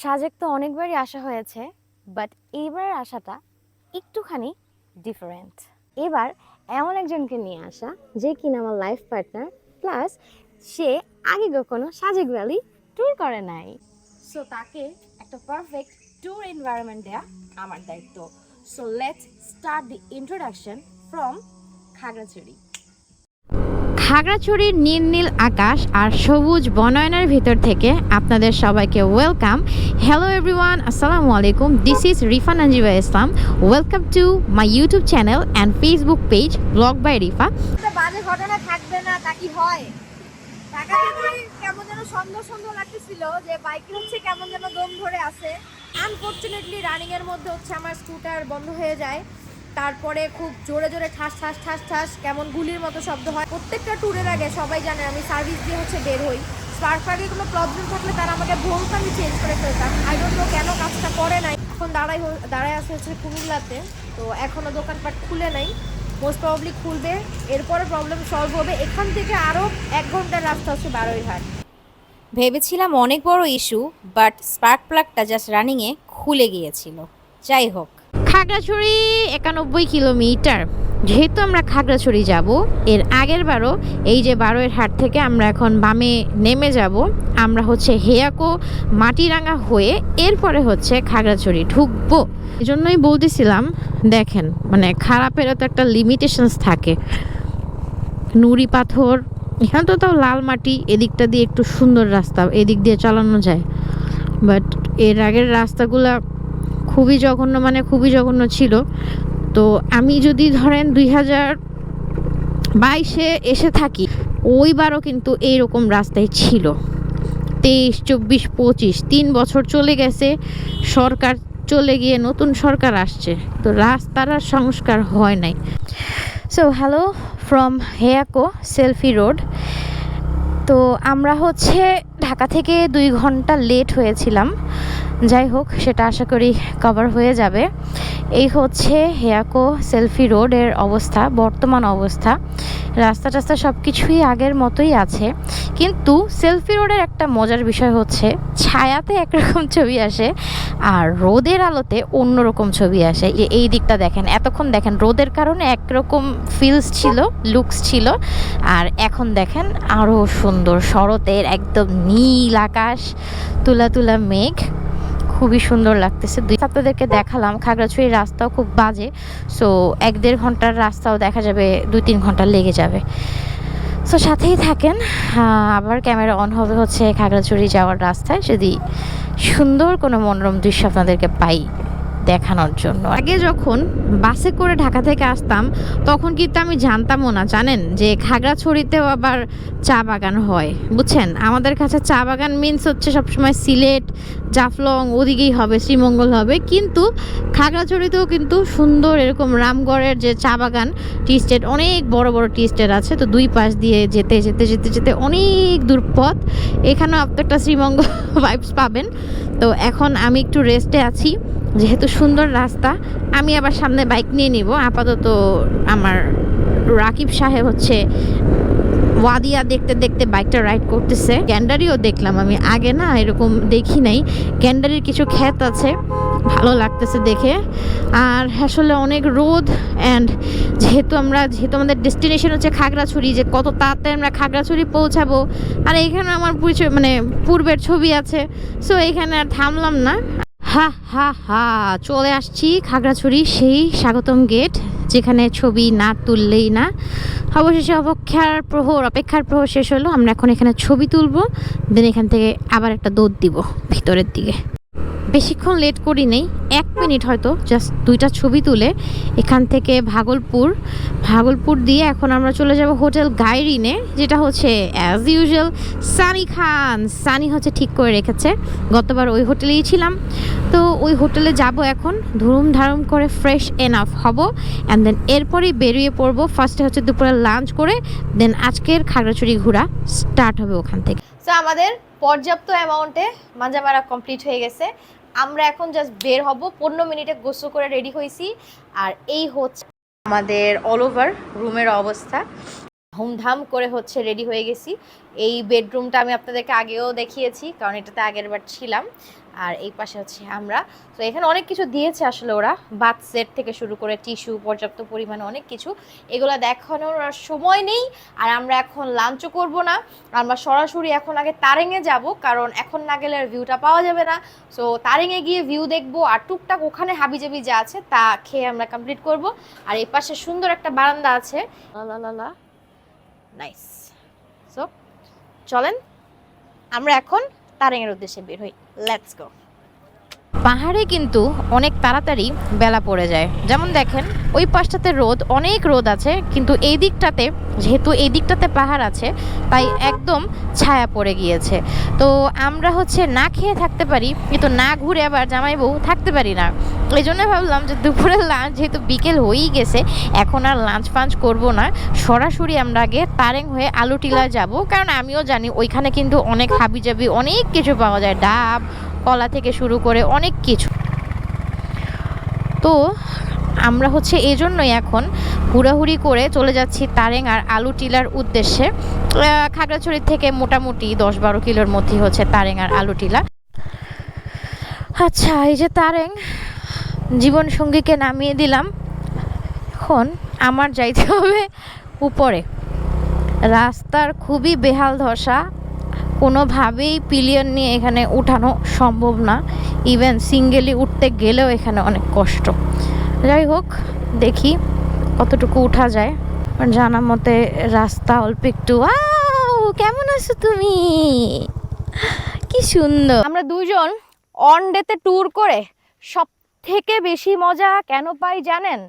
সাজেক তো অনেকবারই আসা হয়েছে বাট এইবারের আসাটা একটুখানি ডিফারেন্ট এবার এমন একজনকে নিয়ে আসা, যে কিনা আমার লাইফ পার্টনার প্লাস সে আগে কখনো সাজেক ভ্যালি ট্যুর করে নাই। সো তাকে একটা পারফেক্ট ট্যুর এনভায়রনমেন্ট দেয়া আমার দায়িত্ব। So let's start the introduction from Khagrachhari. খাগড়াছড়ির নীল নীল আকাশ আর সবুজ বনায়নের ভিতর থেকে আপনাদের সবাইকে ওয়েলকাম। হ্যালো এভরিওয়ান আসসালামু আলাইকুম। This is Rifa Najiba Islam welcome to my YouTube channel and Facebook page vlog by Rifa বাজে ঘটনা থাকবে না, তা কি হয়? কেমন যেন যে বাইকে হচ্ছে কেমন যেন দম ধরে আছে। আনফর্চুনেটলি রানিং এর মধ্যে হচ্ছে আমার স্কুটার বন্ধ হয়ে যায়। তারপরে খুব জোরে জোরে ঠাস ঠাস ঠাস ঠাস, কেমন গুলির মতো শব্দ হয়। প্রত্যেকটা ট্যুরের আগে সবাই জানে আমি সার্ভিস দিয়ে হচ্ছে বের হই। স্পার্ক পার্কে কোনো প্রবলেম থাকলে তারা আমাকে বলতো আমি চেঞ্জ করে ফেলতাম। আই ডোন্ট নো কেন কাজটা করে নাই। এখন দাঁড়াই দাঁড়ায় আছে হচ্ছে কুমিল্লাতে। তো এখনও দোকানপাট খুলে নাই। মোস্ট প্রবলি খুলবে। এরপরে প্রবলেম সলভ হবে। এখান থেকে আরও এক ঘণ্টার রাস্তা হচ্ছে বারোইহাট ভেবেছিলাম অনেক বড় ইস্যু বাট স্পার্ক প্লাগটা জাস্ট রানিংয়ে খুলে গিয়েছিল। যাই হোক। খাগড়াছড়ি একানব্বই কিলোমিটার। যেহেতু আমরা খাগড়াছড়ি যাব, এর আগের বারও এই যে বারোয়ের হাট থেকে আমরা এখন বামে নেমে যাব। আমরা হচ্ছে হেয়াকো মাটিরাঙ্গা হয়ে এরপরে হচ্ছে খাগড়াছড়ি ঢুকবো। এজন্যই বলতেছিলাম, দেখেন মানে খারাপেরও তো একটা লিমিটেশনস থাকে। নুড়ি পাথর, এখানে তো তাও লাল মাটি, এদিকটা দিয়ে একটু সুন্দর রাস্তা, এদিক দিয়ে চালানো যায়। বাট এর আগের রাস্তাগুলা খুবই জঘন্য মানে খুবই জঘন্য ছিল। তো আমি যদি ধরেন দুই হাজার বাইশে এসে থাকি, ওইবারও কিন্তু এইরকম রাস্তায় ছিল। তেইশ, চব্বিশ, পঁচিশ, তিন বছর চলে গেছে, সরকার চলে গিয়ে নতুন সরকার আসছে। তো রাস্তার আর সংস্কার হয় নাই। So hello from Heyako selfie road তো আমরা হচ্ছে ঢাকা থেকে দুই ঘণ্টা লেট হয়েছিলাম। যাই হোক, সেটা আশা করি কভার হয়ে যাবে। এই হচ্ছে হেয়াকো সেলফি রোডের অবস্থা, বর্তমান অবস্থা। রাস্তা টাস্তা সব কিছুই আগের মতোই আছে। কিন্তু সেলফি রোডের একটা মজার বিষয় হচ্ছে, ছায়াতে একরকম ছবি আসে আর রোদের আলোতে অন্যরকম ছবি আসে। এই- দিকটা দেখেন, এতক্ষণ দেখেন, রোদের কারণে একরকম ফিলস ছিল লুকস ছিল। আর এখন দেখেন আরও সুন্দর, শরতের একদম নীল আকাশ, তুলা তুলা মেঘ। খুবই সুন্দর লাগতেছে। দুই আপনাদেরকে দেখালাম। খাগড়াছড়ির রাস্তাও খুব বাজে সো এক দেড় ঘণ্টার রাস্তাও দেখা যাবে, দুই তিন ঘণ্টা লেগে যাবে। সো সাথেই থাকেন আবার ক্যামেরা অন হবে হচ্ছে খাগড়াছড়ি যাওয়ার রাস্তায়। যদি সুন্দর কোনো মনোরম দৃশ্য আপনাদেরকে পাই। দেখানোর জন্য। আগে যখন বাসে করে ঢাকা থেকে আসতাম, তখন কিন্তু আমি জানতামও না, জানেন? যে খাগড়াছড়িতেও আবার চা বাগান হয়, বুঝছেন? আমাদের কাছে চা বাগান মিন্স হচ্ছে সবসময় সিলেট, জাফলং, ওদিকেই হবে, শ্রীমঙ্গল হবে। কিন্তু খাগড়াছড়িতেও কিন্তু সুন্দর এরকম রামগড়ের যে চা বাগান টি স্টেট অনেক বড় বড় টি স্টেট আছে। তো দুই পাশ দিয়ে যেতে যেতে যেতে যেতে অনেক দূর পথ। এখানেও আপনি একটা শ্রীমঙ্গল ভাইবস পাবেন। তো এখন আমি একটু রেস্টে আছি। যেহেতু সুন্দর রাস্তা, আমি আবার সামনে বাইক নিয়ে নিব। আপাতত আমার রাকিব সাহেব হচ্ছে ওয়াদিয়া দেখতে দেখতে বাইকটা রাইড করতেছে। গ্যান্ডারিও দেখলাম আমি। আগে না এরকম দেখি নাই। গ্যান্ডারির কিছু ক্ষেত আছে, ভালো লাগতেছে দেখে। আর আসলে অনেক রোদ অ্যান্ড যেহেতু আমরা, যেহেতু আমাদের ডেস্টিনেশন হচ্ছে খাগড়াছড়ি, যে কত তাড়াতাড়ি আমরা খাগড়াছড়ি পৌঁছাবো। আর এইখানে আমার পরিচয় মানে পূর্বের ছবি আছে। সো এইখানে আর থামলাম না। হা হা হা। চলে আসছি খাগড়াছড়ি সেই স্বাগতম গেট, যেখানে ছবি না তুললেই না। অবশেষে অপেক্ষার প্রহর অপেক্ষার প্রহর শেষ হলো। আমরা এখন এখানে ছবি তুলবো, দেন এখান থেকে আবার একটা দৌড় দিব ভিতরের দিকে। বেশিক্ষণ লেট করি নেই, এক মিনিট হয়তো জাস্ট দুইটা ছবি তুলে, এখান থেকে ভাগলপুর ভাগলপুর দিয়ে এখন আমরা চলে যাব হোটেল গাইরিনে, যেটা হচ্ছে অ্যাজ ইউজুয়াল সানি খান। সানি হচ্ছে ঠিক করে রেখেছে, গতবার ওই হোটেলেই ছিলাম। তো ওই হোটেলে যাব এখন ধুম ধারম করে ফ্রেশ এনাফ হব অ্যান্ড দেন এরপরেই বেরিয়ে পড়ব। ফার্স্টে হচ্ছে দুপুরে লাঞ্চ করে দেন আজকের খাগড়াছড়ি ঘোরা স্টার্ট হবে ওখান থেকে। সো আমাদের পর্যাপ্ত অ্যামাউন্টে মাজা মারা কমপ্লিট হয়ে গেছে। আমরা এখন জাস্ট বের হব, পনেরো মিনিটে গোসল করে রেডি হয়েছি। আর এই হচ্ছে আমাদের অল ওভার রুমের অবস্থা। ধুমধাম করে হচ্ছে রেডি হয়ে গেছি। এই বেডরুমটা আমি আপনাদেরকে আগেও দেখিয়েছি, কারণ এটাতে আগের বার ছিলাম। আর এই পাশে হচ্ছে আমরা। তো এখানে অনেক কিছু দিয়েছে আসলে ওরা। বাথ সেট থেকে শুরু করে টিস্যু, পর্যাপ্ত পরিমাণে অনেক কিছু। এগুলো দেখানোর আর সময় নেই আর আমরা এখন লাঞ্চও করব না। আমরা সরাসরি এখন আগে তারেঙে যাব কারণ এখন না গেলে আর ভিউটা পাওয়া যাবে না। সো তারেঙে গিয়ে ভিউ দেখব আর টুকটাক ওখানে হাবিজাবি যা আছে তা খেয়ে আমরা কমপ্লিট করব। আর এই পাশে সুন্দর একটা বারান্দা আছে। নাইস সো চলেন। আমরা এখন তারেঙের উদ্দেশ্যে বের হই। লেটস গো পাহাড়ে কিন্তু অনেক তাড়াতাড়ি বেলা পড়ে যায়। যেমন দেখেন, ওই পাশটাতে রোদ, অনেক রোদ আছে, কিন্তু এই দিকটাতে, যেহেতু এই দিকটাতে পাহাড় আছে, তাই একদম ছায়া পড়ে গিয়েছে। তো আমরা হচ্ছে না খেয়ে থাকতে পারি, কিন্তু না ঘুরে আবার জামাই বউ থাকতে পারি না। এই জন্য ভাবলাম যে দুপুরের লাঞ্চ যেহেতু বিকেল হয়েই গেছে, এখন আর লাঞ্চ ফাঞ্চ করব না। সরাসরি আমরা আগে তারেং হয়ে আলু টিলা যাব, কারণ আমিও জানি ওইখানে কিন্তু অনেক হাবিজাবি, অনেক কিছু পাওয়া যায়। ডাব কলা থেকে শুরু করে অনেক কিছু। তো আমরা হচ্ছে এই জন্যই এখন হুড়াহুড়ি করে চলে যাচ্ছি তারেং আর আলু টিলার উদ্দেশ্যে। খাগড়াছড়ির থেকে মোটামুটি দশ বারো কিলোর মধ্যেই হচ্ছে তারেং আর আলু টিলা। আচ্ছা এই যে তারেং জীবন সঙ্গীকে নামিয়ে দিলাম। এখন আমার যাইতে হবে উপরে। রাস্তার খুবই বেহাল ধসা। কোনোভাবেই পিলিয়ন নিয়ে এখানে উঠানো সম্ভব না। ইভেন সিঙ্গেলি উঠতে গেলেও এখানে অনেক কষ্ট। যাই হোক, দেখি কতটুকু উঠা যায়। জানা মতে রাস্তা অল্প একটু। কেমন আছো তুমি? কি সুন্দর। আমরা দুজন অন ডেতে ট্যুর করে সব থেকে বেশি মজা কেন পাই জানেন?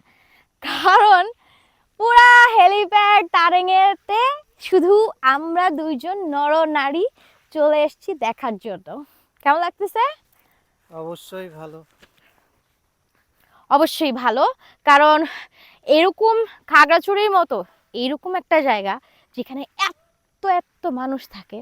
কারণ পুরা হেলিপ্যাড, তারেঙেতে শুধু আমরা দুইজন নর নারী চলে এসেছি দেখার জন্য। কেমন লাগতেছে? অবশ্যই ভালো। অবশ্যই ভালো। কারণ এরকম খাগড়াছড়ির মতো এরকম একটা জায়গা যেখানে এত এত মানুষ থাকে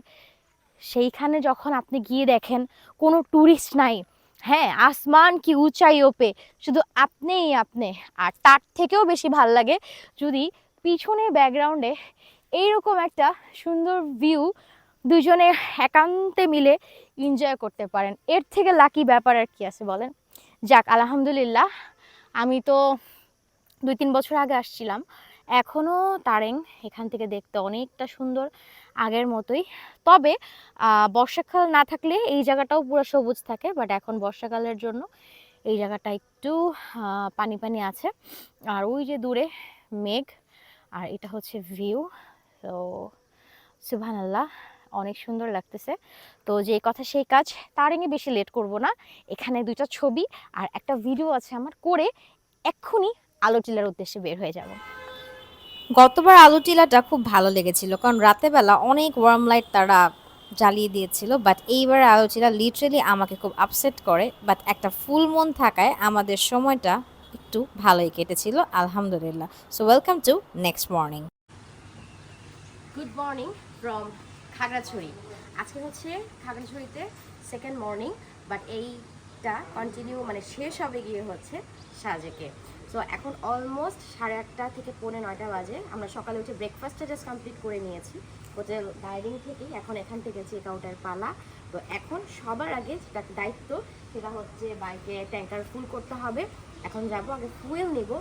সেইখানে যখন আপনি গিয়ে দেখেন কোনো ট্যুরিস্ট নাই হ্যাঁ আসমান কি উঁচাই ওপে শুধু আপনিই আপনি আর তার থেকেও বেশি ভালো লাগে যদি পিছনে ব্যাকগ্রাউন্ডে এইরকম একটা সুন্দর ভিউ দুজনে একান্তে মিলে এনজয় করতে পারেন। এর থেকে লাকি ব্যাপার আর কি আছে বলেন? যাক, আলহামদুলিল্লাহ, আমি তো দুই তিন বছর আগে আসছিলাম। এখনও তারেং এখান থেকে দেখতে অনেকটা সুন্দর, আগের মতোই। তবে বর্ষাকাল না থাকলে এই জায়গাটাও পুরো সবুজ থাকে বাট এখন বর্ষাকালের জন্য এই জায়গাটা একটু পানি পানি আছে। আর ওই যে দূরে মেঘ, আর এটা হচ্ছে ভিউ তো সুবহান আল্লাহ অনেক সুন্দর লাগতেছে। তো যে কথা সেই কাজ তারেঙে বেশি লেট করব না। এখানে দুইটা ছবি আর একটা ভিডিও আছে আমার করে এক্ষুনি আলো টিলার উদ্দেশ্যে বের হয়ে যাব। গতবার আলু টিলাটা খুব ভালো লেগেছিল, কারণ রাতের বেলা অনেক ওয়ার্ম লাইট তারা জ্বালিয়ে দিয়েছিল বাট এইবার আলু টিলা লিটারেলি আমাকে খুব আপসেট করে বাট একটা ফুল মন থাকায় আমাদের সময়টা একটু ভালোই কেটেছিল, আলহামদুলিল্লাহ। So welcome to next morning good morning from Khagrachhari. আজকে হচ্ছে খাগড়াছড়িতে সেকেন্ড মর্নিং বাট এইটা কন্টিনিউ মানে শেষ হবে গিয়ে হচ্ছে সাজেকে। সো এখন অলমোস্ট সাড়ে আটটা থেকে পৌনে নয়টা বাজে। আমরা সকালে উঠে ব্রেকফাস্টটা জাস্ট কমপ্লিট করে নিয়েছি। হোটেল ডাইনিং থেকেই এখন এখান থেকে চেক আউটের পালা। তো এখন সবার আগে যেটা দায়িত্ব, সেটা হচ্ছে বাইকে ট্যাঙ্কার ফুল করতে হবে। এখন যাব, আগে ফুয়েল নিব।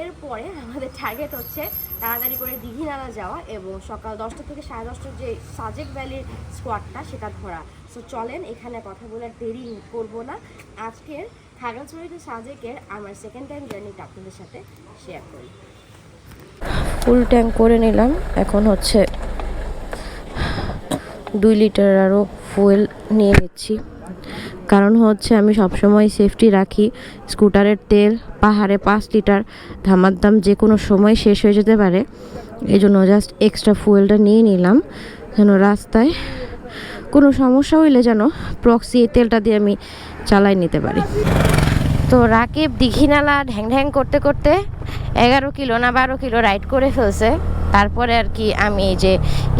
এরপরে আমাদের টার্গেট হচ্ছে তাড়াতাড়ি করে দীঘিনালা যাওয়া এবং সকাল দশটা থেকে সাড়ে দশটার যে সাজেক ভ্যালির স্কোয়াডটা সেটা ধরা। সো চলেন, এখানে কথা বলে আর দেরি করব না। আজকের খাগড়াছড়ি টু সাজেকের আমার সেকেন্ড টাইম জার্নিটা আপনাদের সাথে শেয়ার করি। ফুল ট্যাঙ্ক করে নিলাম। এখন হচ্ছে দুই লিটার আরও ফুয়েল নিয়ে নিচ্ছি। কারণ হচ্ছে আমি সবসময় সেফটি রাখি। স্কুটারের তেল, পাহাড়ে পাঁচ লিটার ধামার দাম যে কোনো সময় শেষ হয়ে যেতে পারে। এই জন্য জাস্ট এক্সট্রা ফুয়েলটা নিয়ে নিলাম যেন রাস্তায় কোনো সমস্যা হইলে যেন প্রক্সি এই তেলটা দিয়ে আমি চালাই নিতে পারি। তো রাকিব দীঘিনালা ঢ্যাং ঢ্যাং করতে করতে এগারো কিলো না বারো কিলো রাইড করে ফেলছে। তারপরে আর কি আমি এই যে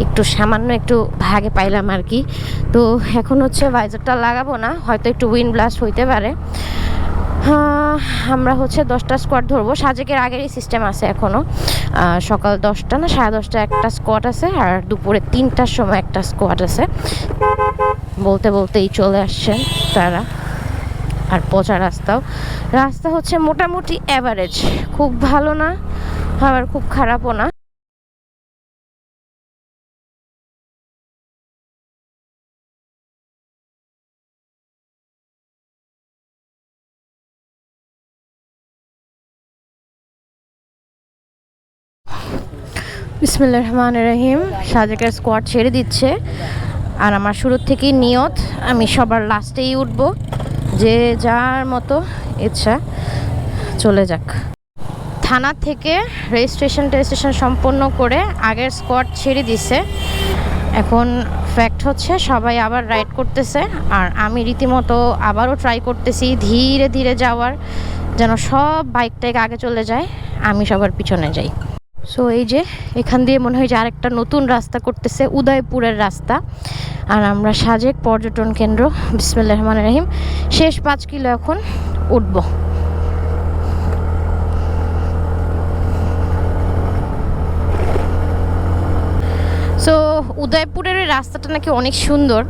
একটু সামান্য একটু ভাগে পাইলাম আর কি। তো এখন হচ্ছে ভাইজারটা লাগাবো না, হয়তো একটু উইন্ড ব্লাস্ট হইতে পারে। আমরা হচ্ছে দশটা স্কোয়াড ধরবো। সাজেকের আগেরই সিস্টেম আছে এখনও সকাল দশটা না, সাড়ে দশটা একটা স্কোয়াড আছে আর দুপুরে তিনটার সময় একটা স্কোয়াড আছে। বলতে বলতেই চলে আসছেন তারা। আর পচা রাস্তাও। রাস্তা হচ্ছে মোটামুটি অ্যাভারেজ খুব ভালো না, আবার খুব খারাপও না। বিসমুল্লাহ রহমান রহিম সাজেকের স্কোয়াড ছেড়ে দিচ্ছে। আর আমার শুরুর থেকেই নিয়ত, আমি সবার লাস্টেই উঠব। যে যার মতো ইচ্ছা চলে যাক। থানা থেকে রেজিস্ট্রেশন টেজিস্ট্রেশন সম্পন্ন করে আগের স্কোয়াড ছেড়ে দিছে। এখন ফ্যাক্ট হচ্ছে, সবাই আবার রাইড করতেছে। আর আমি রীতিমতো আবারও ট্রাই করতেছি ধীরে ধীরে যাওয়ার, যেন সব বাইকটাকে আগে চলে যায়। আমি সবার পিছনে যাই। সো এই যে, এখান দিয়ে মনে হয় যে আরেকটা নতুন রাস্তা করতেছে, উদয়পুরের রাস্তা। আর আমরা সাজেক পর্যটন কেন্দ্র বিসমুল্লাহ রহমান রহিম। শেষ পাঁচ কিলো এখন উঠব সো উদয়পুরের রাস্তাটা নাকি অনেক সুন্দর।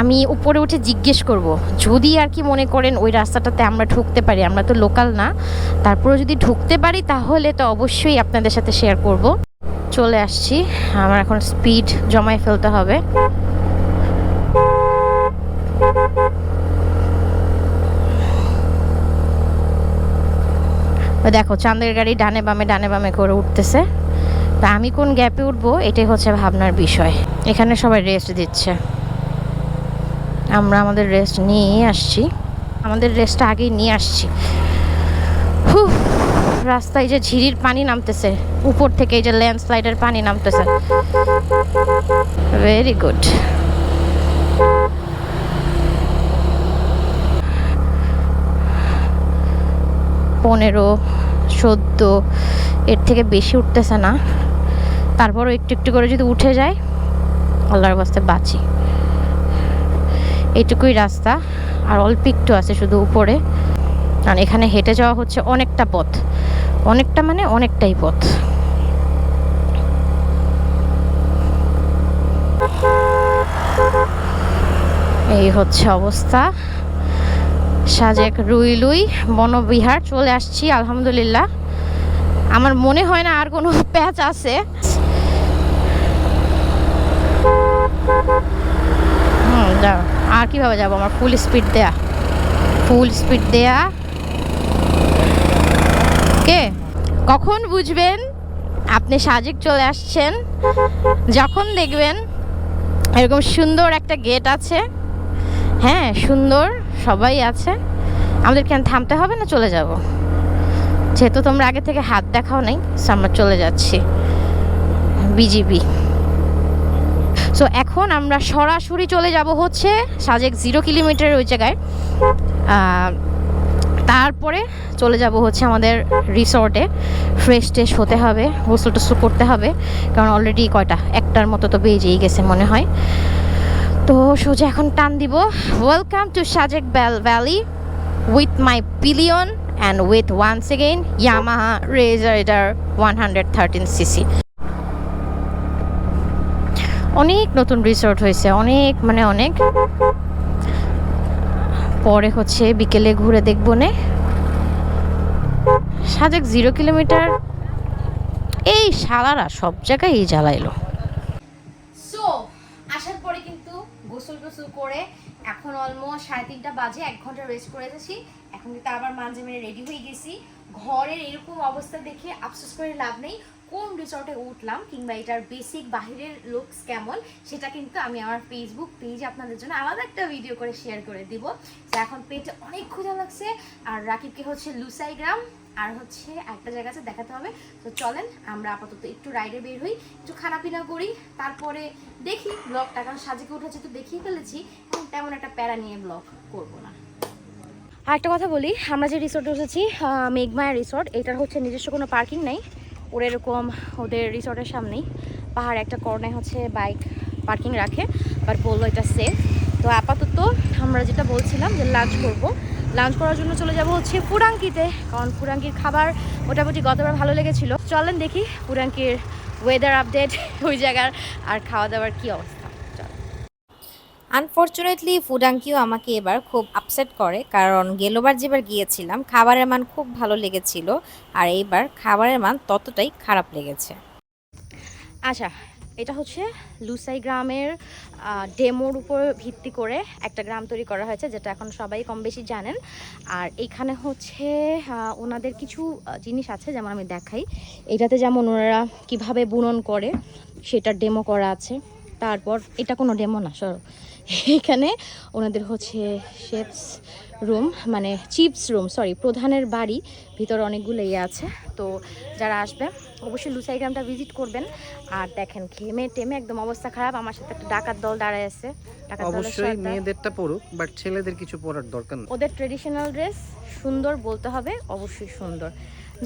আমি উপরে উঠে জিজ্ঞেস করব, যদি আর কি মনে করেন ওই রাস্তাটাতে আমরা ঢুকতে পারি, আমরা তো লোকাল না। তারপরে যদি ঢুকতে পারি তাহলে তো অবশ্যই আপনাদের সাথে শেয়ার করব। চলে আসছি, আমার এখন স্পিড জমায় ফেলতে হবে। দেখো, চাঁদের গাড়ি ডানে বামে ডানে বামে করে উঠতেছে। তা আমি কোন গ্যাপে উঠবো এটাই হচ্ছে ভাবনার বিষয়। এখানে সবাই রেস্ট দিচ্ছে। আমরা আমাদের রেস্ট নিয়েই আসছি। আমাদের রেস্টটা আগেই নিয়ে আসছি। হুহ, রাস্তায় যে ঝিরির পানি নামতেছে উপর থেকে এই যে ল্যান্ডস্লাইডের পানি নামতেছে। ভেরি গুড পনেরো চোদ্দ এর থেকে বেশি উঠতেছে না। তারপরও একটু একটু করে যদি উঠে যায়, আল্লাহর বাস্তে বাঁচি। এইটুকুই রাস্তা, আর অল্প একটু আছে শুধু উপরে। আর এখানে হেঁটে যাওয়া হচ্ছে অনেকটা পথ। অনেকটা মানে অনেকটাই পথ। এই হচ্ছে অবস্থা। সাজেক রুই রুইলুই বনবিহার, চলে আসছি, আলহামদুলিল্লাহ। আমার মনে হয় না আর কোনো প্যাচ আছে। যাও আর কীভাবে যাব? আমার ফুল স্পিড দেয়া। ফুল স্পিড দেয়া। কে? কখন বুঝবেন? আপনি সাজেক চলে আসছেন। যখন দেখবেন এরকম সুন্দর একটা গেট আছে। হ্যাঁ সুন্দর। সবাই আছে। আমাদের কেন থামতে হবে না, চলে যাব। যেহেতু তোমরা আগে থেকে হাত দেখাও নাই আমরা চলে যাচ্ছি বিজিবি সো এখন আমরা সরাসরি চলে যাব হচ্ছে সাজেক জিরো কিলোমিটার ওই জায়গায়। তারপরে চলে যাব হচ্ছে আমাদের রিসর্টে। ফ্রেশ ট্রেশ হতে হবে গোসল টোসল করতে হবে। কারণ অলরেডি কয়টা? একটার মতো তো বেজেই গেছে মনে হয়। তো সোজা এখন টান দিব। Welcome to Sajek bell valley with my pillion and with once again Yamaha Razor one hundred thirteen CC অনেক নতুন রিসোর্ট হয়েছে, অনেক মানে অনেক। পরে হচ্ছে বিকেলে ঘুরে দেখব নে। সাজেক জিরো কিলোমিটার এই শালারা সব জায়গায় জ্বালাইলো সো আসার পরে কিন্তু গোসল গোসল করে এখন অলমোস্ট সাড়ে তিনটা বাজে, এক ঘণ্টা রেস্ট করে এসেছি। এখন কিন্তু আবার মাঝে মেরে রেডি হয়ে গেছি। ঘরের এরকম অবস্থা দেখে আফসোস করে লাভ নেই। কোন রিসর্টে উঠলাম কিংবা এটার বেসিক বাহিরের লুকস কেমন, সেটা কিন্তু আমি আমার ফেসবুক পেজে আপনাদের জন্য আলাদা একটা ভিডিও করে শেয়ার করে দিব। তো এখন পেটে অনেক ক্ষুধা লাগছে। আর রাকিবকে হচ্ছে লুসাই গ্রাম আর হচ্ছে একটা জায়গা আছে, দেখাতে হবে। তো চলেন, আমরা আপাতত একটু রাইডে বের হই, একটু খানা পিনা করি, তারপরে দেখি ব্লগটা কারণ সাজিকে উঠেছে তো দেখিয়ে ফেলেছি তেমন একটা প্যারা নিয়ে ব্লগ করব না। আর একটা কথা বলি, আমরা যে রিসোর্টে উঠেছি মেঘমায়া রিসোর্ট এটার হচ্ছে নিজস্ব কোনো পার্কিং নেই। ওরা এরকম ওদের রিসোর্টের সামনেই, পাহাড় একটা কর্নায় হচ্ছে বাইক পার্কিং রাখে বাট বলল এটা সেফ তো আপাতত আমরা যেটা বলছিলাম যে লাঞ্চ করব লাঞ্চ করার জন্য চলে যাব হচ্ছে পুরাঙ্কিতে কারণ পুরাঙ্কির খাবার মোটামুটি গতবার ভালো লেগেছিল। চলেন দেখি পুরাঙ্কির ওয়েদার আপডেট ওই জায়গার আর খাওয়া দাওয়ার কী অবস্থা। আনফর্চুনেটলি ফুডাঙ্কিও আমাকে এবার খুব আপসেট করে কারণ গেলোবার যেবার গিয়েছিলাম খাবারের মান খুব ভালো লেগেছিল আর এইবার খাবারের মান ততটাই খারাপ লেগেছে। আচ্ছা এটা হচ্ছে লুসাই গ্রামের ডেমোর উপর ভিত্তি করে একটা গ্রাম তৈরি করা হয়েছে, যেটা এখন সবাই কম বেশি জানেন। আর এখানে হচ্ছে ওনাদের কিছু জিনিস আছে, যেমন আমি দেখাই। এটাতে যেমন ওনারা কীভাবে বুনন করে, সেটা ডেমো করা আছে। তারপর, এটা কোনো ডেমো না, সরো। এখানে ওনাদের হচ্ছে শেপস রুম মানে চিপস রুম সরি প্রধানের বাড়ি ভিতরে অনেকগুলো ইয়ে আছে। তো যারা আসবে অবশ্যই লুসাই গ্রামটা ভিজিট করবেন। আর দেখেন ঘেমে টেমে একদম অবস্থা খারাপ। আমার সাথে একটা ডাকাত দল দাঁড়ায় আছে। অবশ্যই। মেয়েদেরটা পড়ুক বাট ছেলেদের কিছু পড়ার দরকার নেই। ওদের ট্রেডিশনাল ড্রেস সুন্দর বলতে হবে অবশ্যই সুন্দর।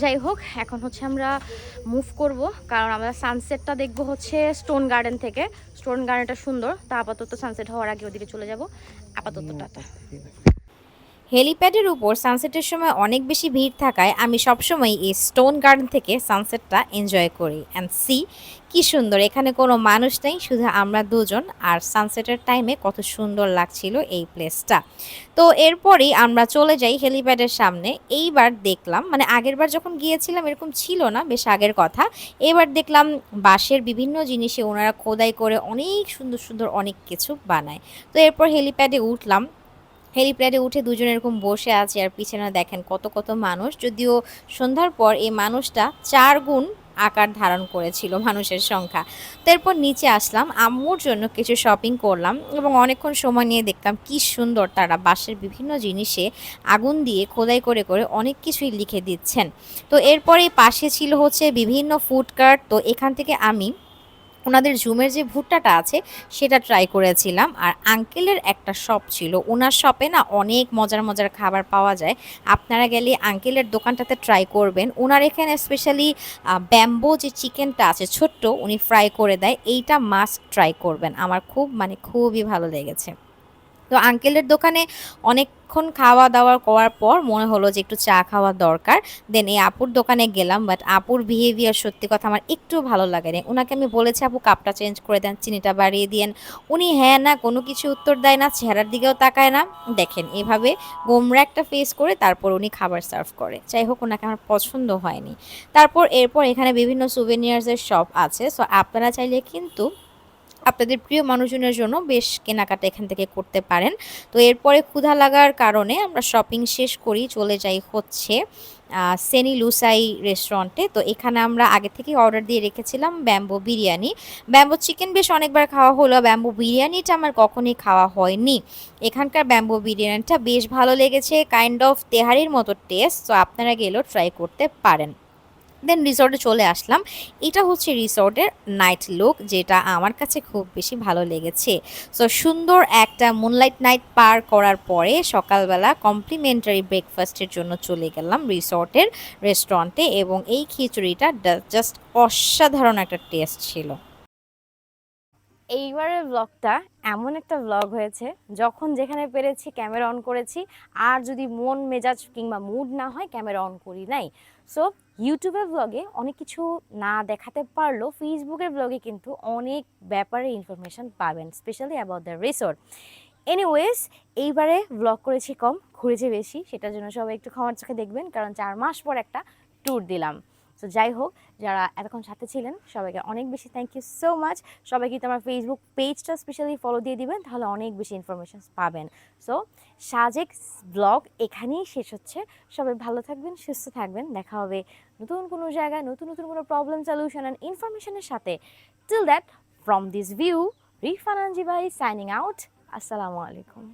যাই হোক এখন হচ্ছে আমরা মুভ করব কারণ আমরা সানসেটটা দেখব হচ্ছে স্টোন গার্ডেন থেকে। স্টোন গার্ডেনটা সুন্দর তা আপাতত সানসেট হওয়ার আগে ওদিকে চলে যাব। আপাতত টাটা। হেলিপ্যাডের উপর সানসেটের সময় অনেক বেশি ভিড় থাকায় আমি সবসময় এই স্টোন গার্ডেন থেকে সানসেটটা এনজয় করি। অ্যান্ড সি কি সুন্দর, এখানে কোনো মানুষ নেই, শুধু আমরা দুজন। আর সানসেটের টাইমে কত সুন্দর লাগছিল এই প্লেসটা তো এরপরেই আমরা চলে যাই হেলিপ্যাডের সামনে। এইবার দেখলাম মানে আগেরবার যখন গিয়েছিলাম এরকম ছিল না, বেশ আগের কথা। এবার দেখলাম বাঁশের বিভিন্ন জিনিসে ওনারা খোদাই করে অনেক সুন্দর সুন্দর অনেক কিছু বানায়। তো এরপর হেলিপ্যাডে উঠলাম। হেলিপ্যাডে উঠে দুজন এরকম বসে আছে আর পিছনে দেখেন কত কত মানুষ। যদিও সন্ধ্যার পর এই মানুষটা চার গুণ আকার ধারণ করেছিল মানুষের সংখ্যা। তারপর নিচে আসলাম, আম্মুর জন্য কিছু শপিং করলাম এবং অনেকক্ষণ সময় নিয়ে দেখলাম কি সুন্দর তারা বাঁশের বিভিন্ন জিনিসে আগুন দিয়ে খোদাই করে করে অনেক কিছুই লিখে দিচ্ছেন। তো এরপরে পাশে ছিল হচ্ছে বিভিন্ন ফুড কার্ট তো এখান থেকে আমি ওনাদের জুমের যে ভুট্টাটা আছে, সেটা ট্রাই করেছিলাম। আর আঙ্কেলের একটা শপ ছিল। ওনার শপে না অনেক মজার মজার খাবার পাওয়া যায়। আপনারা গেলে আঙ্কেলের দোকানটাতে ট্রাই করবেন। ওনার এখানে স্পেশালি ব্যাম্বো যে চিকেনটা আছে ছোট্ট, উনি ফ্রাই করে দেয়। এইটা মাস্ট ট্রাই করবেন। আমার খুব মানে খুবই ভালো লেগেছে। তো আঙ্কেলের দোকানে অনেকক্ষণ খাওয়া দাওয়া করার পর মনে হলো যে একটু চা খাওয়া দরকার। দেন এই আপুর দোকানে গেলাম বাট আপুর বিহেভিয়ার সত্যি কথা আমার একটু ভালো লাগে না ওনাকে আমি বলেছি, আপু, কাপটা চেঞ্জ করে দেন, চিনিটা বাড়িয়ে দিয়েন। উনি হ্যাঁ না, কোনো কিছু উত্তর দেয় না, চেহারার দিকেও তাকায় না। দেখেন, এভাবে গোমরা একটা ফেস করে তারপর উনি খাবার সার্ভ করে। যাই হোক ওনাকে আমার পছন্দ হয়নি। তারপর, এরপর এখানে বিভিন্ন সুভেনিয়ার্সের শপ আছে। সো আপনারা চাইলে কিন্তু আপনাদের প্রিয় মানুষজনের জন্য বেশ কেনাকাটা এখান থেকে করতে পারেন। তো এরপরে ক্ষুধা লাগার কারণে আমরা শপিং শেষ করি, চলে যাই হচ্ছে সেনি লুসাই রেস্টুরেন্টে তো এখানে আমরা আগে থেকে অর্ডার দিয়ে রেখেছিলাম ব্যাম্বো বিরিয়ানি। ব্যাম্বো চিকেন বেশ অনেকবার খাওয়া হলো। ব্যাম্বো বিরিয়ানিটা আমার কখনোই খাওয়া হয়নি। এখানকার ব্যাম্বো বিরিয়ানিটা বেশ ভালো লেগেছে কাইন্ড অফ তেহারির মতো টেস্ট তো আপনারা গেলেও ট্রাই করতে পারেন। দেন রিসর্টে চলে আসলাম। এটা হচ্ছে রিসর্টের নাইট লুক যেটা আমার কাছে খুব বেশি ভালো লেগেছে। সো সুন্দর একটা মুনলাইট নাইট পার করার পরে সকালবেলা কমপ্লিমেন্টারি ব্রেকফাস্টের জন্য চলে গেলাম রিসর্টের রেস্টুরেন্টে এবং এই খিচুড়িটা জাস্ট অসাধারণ একটা টেস্ট ছিল। এইবারের ব্লগটা এমন একটা ব্লগ হয়েছে, যখন যেখানে পেরেছি ক্যামেরা অন করেছি, আর যদি মন মেজাজ কিংবা মুড না হয় ক্যামেরা অন করি নাই। সো ইউটিউবের ব্লগে অনেক কিছু না দেখাতে পারলেও ফেসবুকের ব্লগে কিন্তু অনেক ব্যাপারে ইনফরমেশন পাবেন specially about the resort anyways এইবারে ব্লগ করেছি কম, ঘুরেছি বেশি, সেটার জন্য সবাই একটু ক্ষমার চোখে দেখবেন, কারণ চার মাস পর একটা ট্যুর দিলাম। তো যাই হোক, যারা এতক্ষণ সাথে ছিলেন, সবাইকে অনেক বেশি থ্যাংক ইউ সো মাচ সবাই কিন্তু আমার ফেসবুক পেজটা স্পেশালি ফলো দিয়ে দিবেন, তাহলে অনেক বেশি ইনফরমেশন পাবেন। সো সাজেক ব্লগ এখানেই শেষ হচ্ছে। সবাই ভালো থাকবেন, সুস্থ থাকবেন, দেখা হবে নতুন কোনো জায়গায় নতুন নতুন কোনো প্রবলেম সলিউশন অ্যান্ড ইনফরমেশনের সাথে। Till that from this view রিফানানজি ভাই সাইনিং আউট আসসালামু আলাইকুম